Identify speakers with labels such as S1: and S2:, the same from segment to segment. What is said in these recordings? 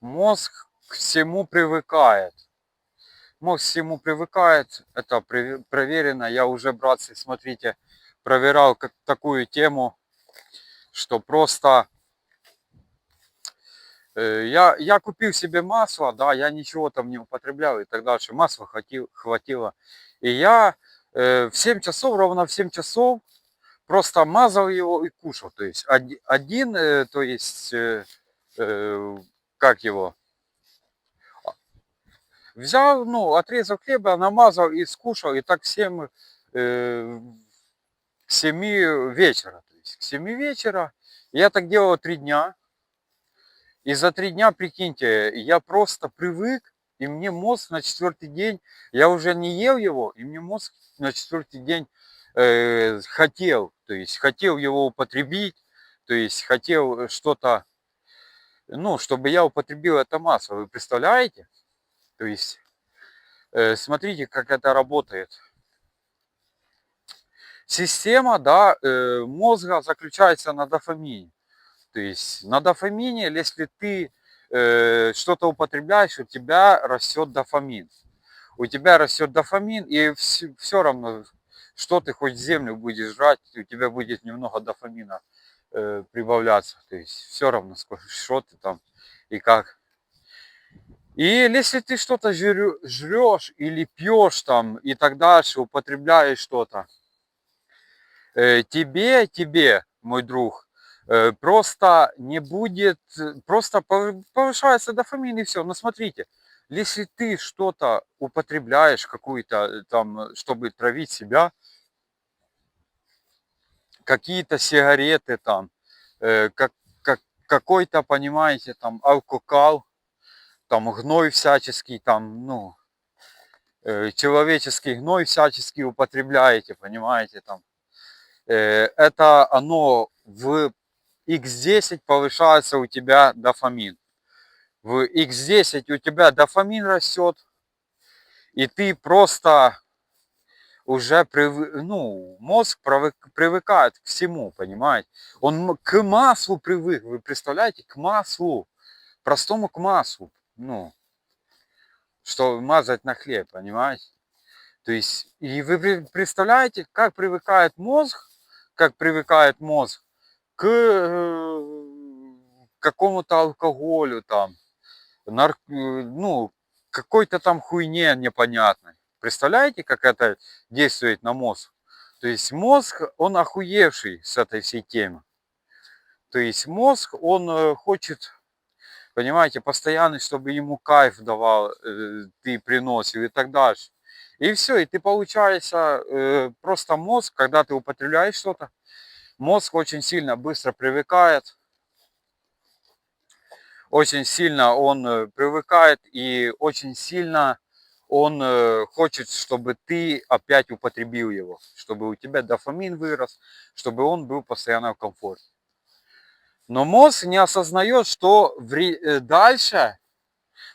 S1: Мозг к всему привыкает. Мозг к всему привыкает, это проверено. Я уже, братцы, смотрите, проверял как такую тему, что просто э, я, я купил себе масло, да, я ничего там не употреблял и так дальше. Масла хватило. хватило. И я э, в 7 часов, ровно в 7 часов, просто мазал его и кушал. То есть оди- один, э, то есть, как его, взял, ну, отрезал хлеба, намазал и скушал, и так всем э, к 7 вечера. То есть к 7 вечера. Я так делал три дня. И за три дня, прикиньте, я просто привык, и мне мозг на четвертый день, я уже не ел его, и мне мозг на четвертый день э, хотел, то есть хотел его употребить, то есть хотел что-то, ну, чтобы я употребил это масло, вы представляете? То есть, э, смотрите, как это работает. Система, да, э, мозга заключается на дофамине. То есть на дофамине, если ты э, что-то употребляешь, у тебя растет дофамин. У тебя растет дофамин, и все, все равно, что ты хоть землю будешь жрать, у тебя будет немного дофамина э, прибавляться. То есть все равно, что ты там и как. И если ты что-то жрешь или пьешь там и так дальше, употребляешь что-то, э, тебе, тебе, мой друг, э, просто не будет, просто повышается дофамин и все. Но смотрите, если ты что-то употребляешь, какую-то э, там, чтобы травить себя, какие-то сигареты там, э, как, как, какой-то, понимаете, там алкоголь, там гной всяческий, там, ну, э, человеческий гной всяческий употребляете, понимаете, там, э, это оно в x10 повышается у тебя дофамин. В x10 у тебя дофамин растет, и ты просто уже прив... ну, мозг привык, привыкает к всему, понимаете? Он к маслу привык, вы представляете, к маслу, простому к маслу, ну, что мазать на хлеб, понимаете? То есть, и вы представляете, как привыкает мозг, как привыкает мозг к э, какому-то алкоголю там, нар... ну, какой-то там хуйне непонятной. Представляете, как это действует на мозг? То есть мозг, он охуевший с этой всей темы. То есть мозг, он э, хочет, понимаете, постоянно, чтобы ему кайф давал, э, ты приносил и так дальше. И все, и ты получается просто мозг, когда ты употребляешь что-то, Мозг очень сильно быстро привыкает, очень сильно он э, привыкает и очень сильно он э, хочет, чтобы ты опять употребил его, чтобы у тебя дофамин вырос, чтобы он был постоянно в комфорте. Но мозг не осознает, что э, дальше,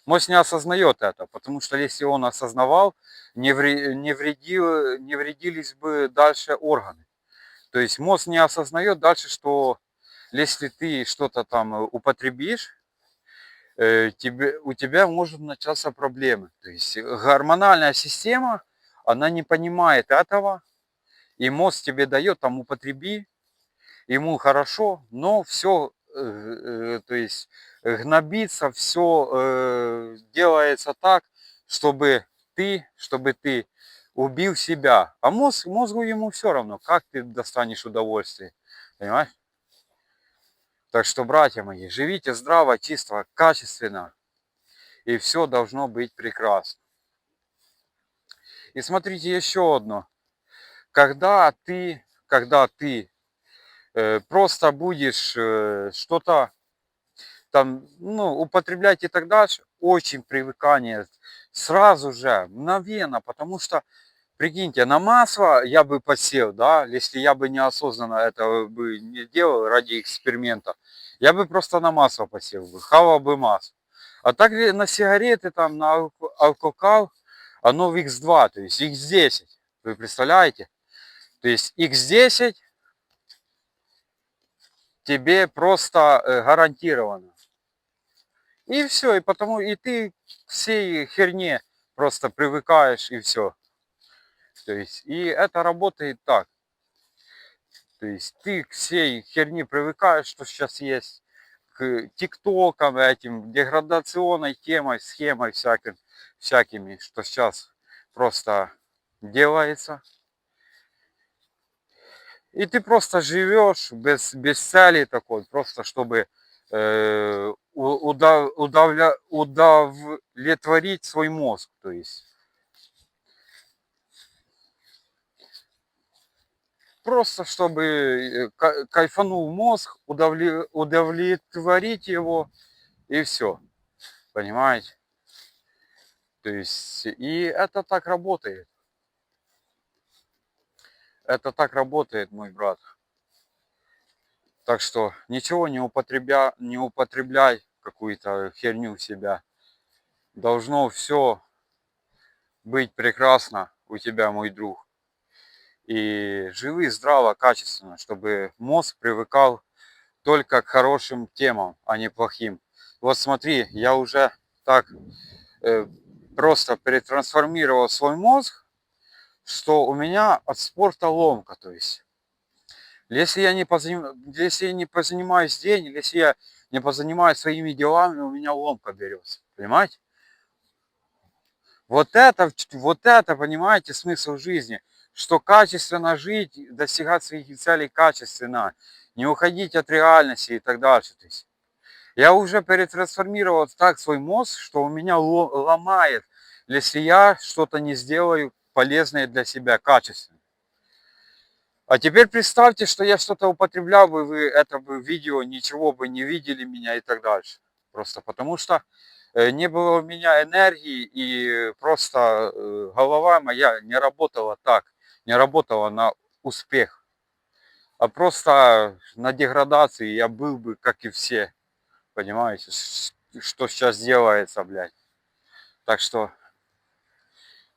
S1: мозг не осознает это, потому что если он осознавал, не, вредил, не вредились бы дальше органы. То есть мозг не осознает дальше, что если ты что-то там э, употребишь, тебе, у тебя может начаться проблемы. То есть гормональная система, она не понимает этого, и мозг тебе дает, там употреби, ему хорошо, но все, э, то есть гнобится, все делается так, чтобы ты, чтобы ты убил себя. А мозг, мозгу ему все равно, как ты достанешь удовольствие. Понимаешь? Так что, братья мои, живите здраво, чисто, качественно. И все должно быть прекрасно. И смотрите еще одно. Когда ты, когда ты э, просто будешь э, что-то там, ну, употреблять и так дальше, очень привыкание сразу же, мгновенно, потому что Прикиньте, на масло я бы посел, да, если я бы неосознанно этого бы не делал ради эксперимента, я бы просто на масло посел бы, хавал бы масло. А так на сигареты, там, на алкоголь, оно в X2, то есть X10, вы представляете? То есть X10 тебе просто э, гарантировано. И все, и потому и ты всей херне просто привыкаешь и все. То есть, и это работает так. То есть ты к всей херне привыкаешь, что сейчас есть, к тиктокам этим, деградационной темой, схемой всяким, всякими, что сейчас просто делается. И ты просто живешь без, без цели такой, просто чтобы э, удав, удавля, удовлетворить свой мозг. То есть просто чтобы э, ка- кайфанул мозг, удовле- удовлетворить его и все. Понимаете? То есть, и это так работает. Это так работает, мой брат. Так что ничего не, употребя, не употребляй какую-то херню в себя. Должно все быть прекрасно у тебя, мой друг. И живи здраво, качественно, чтобы мозг привыкал только к хорошим темам, а не плохим. Вот смотри, я уже так э, просто перетрансформировал свой мозг, что у меня от спорта ломка, то есть. Если я не, позаним... если я не позанимаюсь день, если я не позанимаюсь своими делами, у меня ломка берется. Понимаете? Вот это, вот это, понимаете, смысл жизни. Что качественно жить, достигать своих целей качественно, не уходить от реальности и так дальше. То есть я уже перетрансформировал так свой мозг, что у меня ломает, если я что-то не сделаю полезное для себя, качественно. А теперь представьте, что я что-то употреблял бы, вы это бы видео, ничего бы не видели меня и так дальше. Просто потому что э, не было у меня энергии и просто э, голова моя не работала так, не работала на успех. А просто на деградации я был бы, как и все. Понимаете, что сейчас делается, блядь. Так что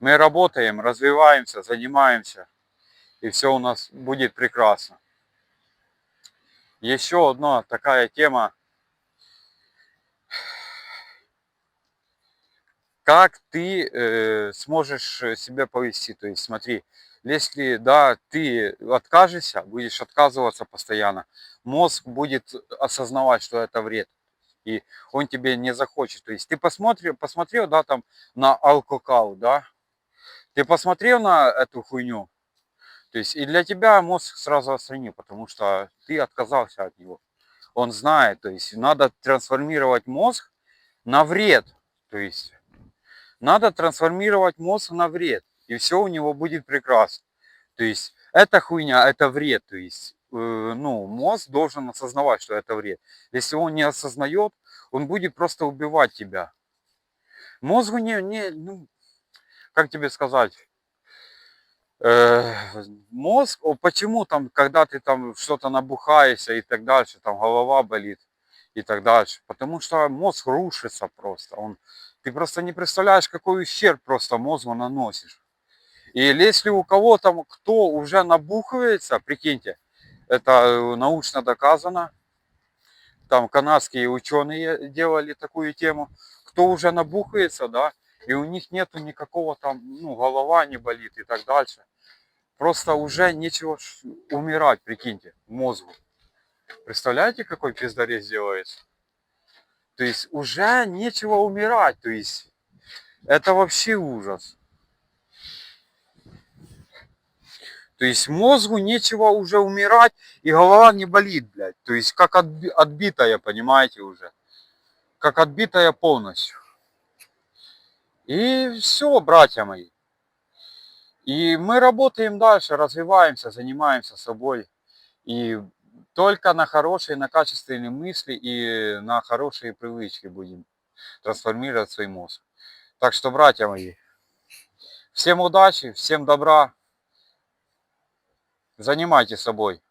S1: мы работаем, развиваемся, занимаемся и все у нас будет прекрасно. Еще одна такая тема. Как ты э, сможешь себя повести? То есть смотри, если да, ты откажешься, будешь отказываться постоянно, мозг будет осознавать, что это вред. И он тебе не захочет. То есть ты посмотрел, посмотрел, да, там на алкокал, да, ты посмотрел на эту хуйню, то есть и для тебя мозг сразу отстранил, потому что ты отказался от него. Он знает, то есть надо трансформировать мозг на вред. То есть надо трансформировать мозг на вред, и все у него будет прекрасно. То есть эта хуйня, это вред. То есть э, ну, мозг должен осознавать, что это вред. Если он не осознает, он будет просто убивать тебя. Мозгу не, не ну, как тебе сказать, э, мозг, почему там, когда ты там что-то набухаешься и так дальше, там голова болит и так дальше. Потому что мозг рушится просто. Он, ты просто не представляешь, какой ущерб просто мозгу наносишь. И если у кого там, кто уже набухивается, прикиньте, это э, научно доказано, там канадские ученые делали такую тему, кто уже набухается, да, и у них нету никакого там, ну, голова не болит и так дальше. Просто уже нечего умирать, прикиньте, мозгу. Представляете, какой пиздарез делается? То есть уже нечего умирать, то есть это вообще ужас. То есть мозгу нечего уже умирать, и голова не болит, блядь. То есть как отби отбитая, понимаете, уже. Как отбитая полностью. И все, братья мои. И мы работаем дальше, развиваемся, занимаемся собой. И только на хорошие, на качественные мысли и на хорошие привычки будем трансформировать свой мозг. Так что, братья мои, всем удачи, всем добра. Занимайтесь собой.